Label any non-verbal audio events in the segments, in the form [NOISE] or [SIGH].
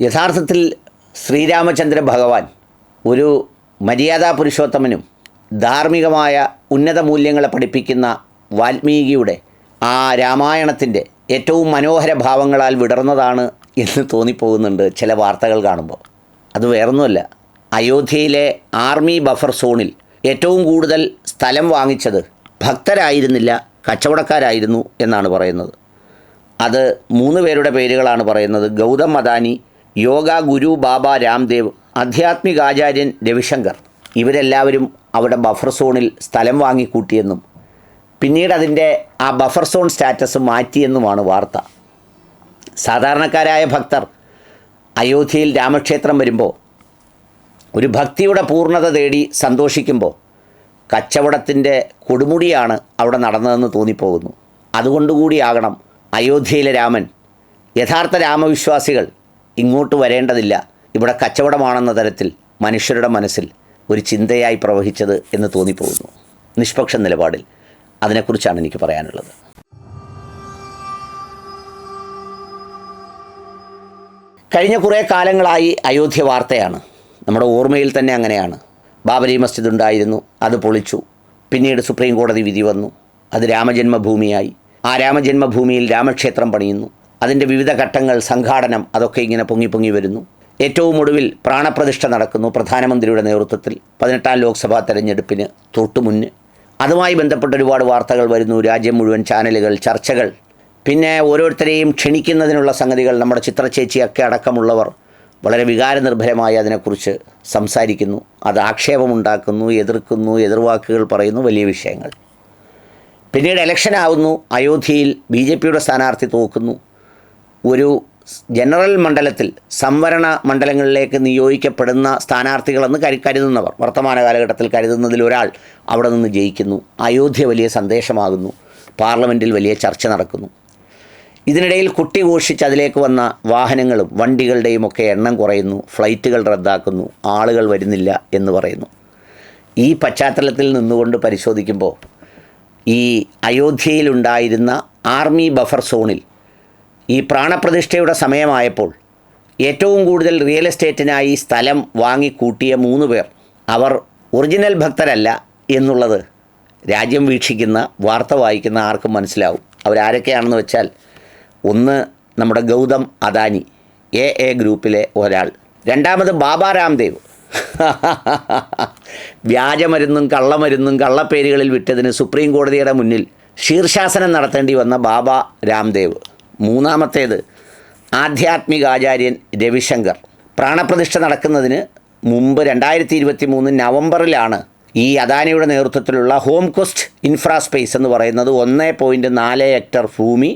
യഥാർത്ഥത്തിൽ ശ്രീരാമചന്ദ്ര ഭഗവാൻ ഒരു മര്യാദാ പുരുഷോത്തമനും ധാർമ്മികമായ ഉന്നത മൂല്യങ്ങളെ പഠിപ്പിക്കുന്ന വാൽമീകിയുടെ ആ രാമായണത്തിന്റെ ഏറ്റവും മനോഹര ഭാവങ്ങളാൽ വിടർന്നതാണ് എന്ന് തോന്നിപ്പോകുന്നുണ്ട് ചില വാർത്തകൾ കാണുമ്പോൾ. അത് വേറൊന്നുമല്ല അയോധ്യയിലെ ആർമി ബഫർ സോണിൽ ഏറ്റവും കൂടുതൽ സ്ഥലം വാങ്ങിച്ചത് ഭക്തരായിരുന്നില്ല കച്ചവടക്കാരായിരുന്നു എന്നാണ് പറയുന്നത്. അത് മൂന്ന് പേരുടെ പേരുകളാണ് പറയുന്നത്. ഗൗതം അദാനി യോഗ ഗുരു ബാബ രാംദേവ് ആധ്യാത്മികാചാര്യൻ രവിശങ്കർ. ഇവരെല്ലാവരും അവിടെ ബഫർ സോണിൽ സ്ഥലം വാങ്ങിക്കൂട്ടിയെന്നും പിന്നീട് അതിന്റെ ആ ബഫർ സോൺ സ്റ്റാറ്റസ് മാറ്റിയെന്നുമാണ് വാർത്ത. സാധാരണക്കാരായ ഭക്തർ അയോധ്യയിൽ രാമക്ഷേത്രം വരുമ്പോൾ ഒരു ഭക്തിയുടെ പൂർണത തേടി സന്തോഷിക്കുമ്പോൾ കച്ചവടത്തിന്റെ കൊടുമുടിയാണ് അവിടെ നടന്നതെന്ന് തോന്നിപ്പോകുന്നു. അതുകൊണ്ടുകൂടിയാകണം അയോധ്യയിലെ രാമൻ. യഥാർത്ഥ രാമവിശ്വാസികൾ ഇങ്ങോട്ട് വരേണ്ടതില്ല. ഇവിടെ കച്ചവടമാണെന്ന തരത്തിൽ മനുഷ്യരുടെ മനസ്സിൽ ഒരു ചിന്തയായി പ്രവഹിച്ചത് എന്ന് തോന്നിപ്പോകുന്നു. നിഷ്പക്ഷ നിലപാടിൽ അതിനെക്കുറിച്ചാണ് എനിക്ക് പറയാനുള്ളത്. കഴിഞ്ഞ കുറേ കാലങ്ങളായി അയോധ്യ വാർത്തയാണ്. നമ്മുടെ ഓർമ്മയിൽ തന്നെ അങ്ങനെയാണ്. ബാബരി മസ്ജിദ് ഉണ്ടായിരുന്നു അത് പൊളിച്ചു. പിന്നീട് സുപ്രീം കോടതി വിധി വന്നു. അത് രാമജന്മഭൂമിയായി. ആ രാമജന്മഭൂമിയിൽ രാമക്ഷേത്രം പണിയുന്നു. അതിന്റെ വിവിധ ഘട്ടങ്ങൾ സംഘാടനം അതൊക്കെ ഇങ്ങനെ പൊങ്ങി പൊങ്ങി വരുന്നു. ഏറ്റവും ഒടുവിൽ പ്രാണപ്രതിഷ്ഠ നടക്കുന്നു പ്രധാനമന്ത്രിയുടെ നേതൃത്വത്തിൽ പതിനെട്ടാം ലോക്സഭാ തെരഞ്ഞെടുപ്പിന് തൊട്ടുമുന്ന്. അതുമായി ബന്ധപ്പെട്ട ഒരുപാട് വാർത്തകൾ വരുന്നു. രാജ്യം മുഴുവൻ ചാനലുകൾ ചർച്ചകൾ. പിന്നെ ഓരോരുത്തരെയും ക്ഷണിക്കുന്നതിനുള്ള സംഗതികൾ നമ്മുടെ ചിത്രചേച്ചിയൊക്കെ അടക്കമുള്ളവർ വളരെ വികാരനിർഭരമായി അതിനെക്കുറിച്ച് സംസാരിക്കുന്നു. അത് ആക്ഷേപമുണ്ടാക്കുന്നു എതിർക്കുന്നു എതിർവാക്കുകൾ പറയുന്നു വലിയ വിഷയങ്ങൾ. പിന്നീട് ഇലക്ഷൻ ആവുന്നു അയോധ്യയിൽ ബി ജെ പിയുടെ സ്ഥാനാർത്ഥി തോക്കുന്നു. ഒരു ജനറൽ മണ്ഡലത്തിൽ സംവരണ മണ്ഡലങ്ങളിലേക്ക് നിയോഗിക്കപ്പെടുന്ന സ്ഥാനാർത്ഥികളെന്ന് കരു കരുതുന്നവർ വർത്തമാന കാലഘട്ടത്തിൽ കരുതുന്നതിൽ ഒരാൾ അവിടെ നിന്ന് ജയിക്കുന്നു. അയോധ്യ വലിയ സന്ദേശമാകുന്നു. പാർലമെന്റിൽ വലിയ ചർച്ച നടക്കുന്നു. ഇതിനിടയിൽ കുട്ടി ഘോഷിച്ച് അതിലേക്ക് വന്ന വാഹനങ്ങളും വണ്ടികളുടെയും ഒക്കെ എണ്ണം കുറയുന്നു. ഫ്ലൈറ്റുകൾ റദ്ദാക്കുന്നു. ആളുകൾ വരുന്നില്ല എന്ന് പറയുന്നു. ഈ പശ്ചാത്തലത്തിൽ നിന്നുകൊണ്ട് പരിശോധിക്കുമ്പോൾ ഈ അയോധ്യയിലുണ്ടായിരുന്ന ആർമി ബഫർ സോണിൽ ഈ പ്രാണപ്രതിഷ്ഠയുടെ സമയമായപ്പോൾ ഏറ്റവും കൂടുതൽ റിയൽ എസ്റ്റേറ്റിനായി സ്ഥലം വാങ്ങിക്കൂട്ടിയ മൂന്ന് പേർ അവർ ഒറിജിനൽ ഭക്തരല്ല എന്നുള്ളത് രാജ്യം വീക്ഷിക്കുന്ന വാർത്ത വായിക്കുന്ന ആർക്കും മനസ്സിലാവും. അവരാരൊക്കെയാണെന്ന് വെച്ചാൽ ഒന്ന് നമ്മുടെ ഗൗതം അദാനി എ എ ഗ്രൂപ്പിലെ ഒരാൾ. രണ്ടാമത് ബാബ രാംദേവ്. [LAUGHS] വ്യാജമരുന്നും കള്ളമരുന്നും കള്ളപ്പേരുകളിൽ വിട്ടതിന് സുപ്രീം കോടതിയുടെ മുന്നിൽ ശീർഷാസനം നടത്തേണ്ടി വന്ന ബാബ രാംദേവ്. മൂന്നാമത്തേത് ആധ്യാത്മികാചാര്യൻ രവിശങ്കർ. പ്രാണപ്രതിഷ്ഠ നടക്കുന്നതിന് മുമ്പ് രണ്ടായിരത്തി ഇരുപത്തി മൂന്ന് നവംബറിലാണ് ഈ അദാനിയുടെ നേതൃത്വത്തിലുള്ള ഹോം കോസ്റ്റ് ഇൻഫ്രാസ്പേസ് എന്ന് പറയുന്നത് ഒന്ന് പോയിന്റ് നാല് ഹെക്ടർ ഭൂമി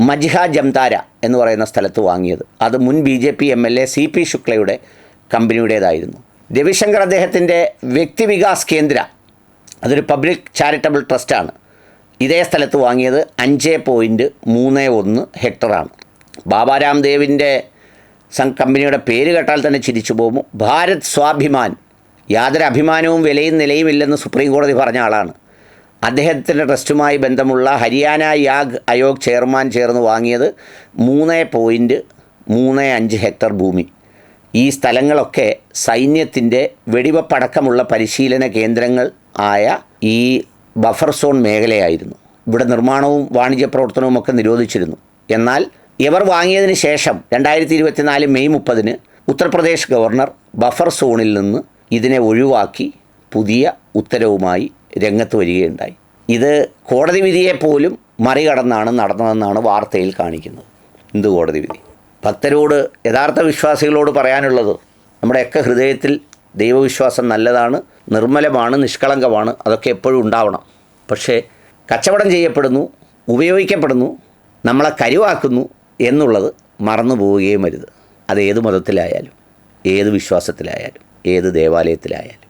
മജ്ഹ ജംതാര എന്ന് പറയുന്ന സ്ഥലത്ത് വാങ്ങിയത്. അത് മുൻ B J P M L A C P ശുക്ലയുടെ കമ്പനിയുടേതായിരുന്നു. രവിശങ്കർ അദ്ദേഹത്തിന്റെ വ്യക്തിവികാസ് കേന്ദ്ര അതൊരു പബ്ലിക് ചാരിറ്റബിൾ ട്രസ്റ്റാണ് ഇതേ സ്ഥലത്ത് വാങ്ങിയത് അഞ്ച് പോയിന്റ് മൂന്ന് ഒന്ന് ഹെക്ടറാണ്. ബാബാ രാംദേവിന്റെ സം കമ്പനിയുടെ പേര് കേട്ടാൽ തന്നെ ചിരിച്ചു പോകും. ഭാരത് സ്വാഭിമാൻ. യാതൊരു അഭിമാനവും വിലയും നിലയുമില്ലെന്ന് സുപ്രീം കോടതി പറഞ്ഞ ആളാണ്. അദ്ദേഹത്തിന്റെ ട്രസ്റ്റുമായി ബന്ധമുള്ള ഹരിയാന യാഗ് അയോഗ് ചെയർമാൻ ചേർന്ന് വാങ്ങിയത് മൂന്ന് പോയിന്റ് മൂന്ന് അഞ്ച് ഹെക്ടർ ഭൂമി. ഈ സ്ഥലങ്ങളൊക്കെ സൈന്യത്തിന്റെ വെടിവെപ്പടക്കമുള്ള പരിശീലന കേന്ദ്രങ്ങൾ ആയ ഈ ബഫർ സോൺ മേഖലയായിരുന്നു. ഇവിടെ നിർമ്മാണവും വാണിജ്യ പ്രവർത്തനവും ഒക്കെ നിരോധിച്ചിരുന്നു. എന്നാൽ ഇവർ വാങ്ങിയതിന് ശേഷം രണ്ടായിരത്തി ഇരുപത്തിനാല് മെയ് മുപ്പതിന് ഉത്തർപ്രദേശ് ഗവർണർ ബഫർ സോണിൽ നിന്ന് ഇതിനെ ഒഴിവാക്കി പുതിയ ഉത്തരവുമായി രംഗത്ത് വരികയുണ്ടായി. ഇത് കോടതി വിധിയെ പോലും മറികടന്നാണ് നടന്നതെന്നാണ് വാർത്തയിൽ കാണിക്കുന്നത്. ഹിന്ദു കോടതി വിധി? ഭക്തരോട് യഥാർത്ഥ വിശ്വാസികളോട് പറയാനുള്ളത് നമ്മുടെയൊക്കെ ഹൃദയത്തിൽ ദൈവവിശ്വാസം നല്ലതാണ് നിർമ്മലമാണ് നിഷ്കളങ്കമാണ് അതൊക്കെ എപ്പോഴും ഉണ്ടാവണം. പക്ഷേ കച്ചവടം ചെയ്യപ്പെടുന്നു ഉപയോഗിക്കപ്പെടുന്നു നമ്മളെ കരുവാക്കുന്നു എന്നുള്ളത് മറന്നു പോവുകയും വരുത് അത് ഏത് മതത്തിലായാലും ഏത് വിശ്വാസത്തിലായാലും ഏത് ദേവാലയത്തിലായാലും.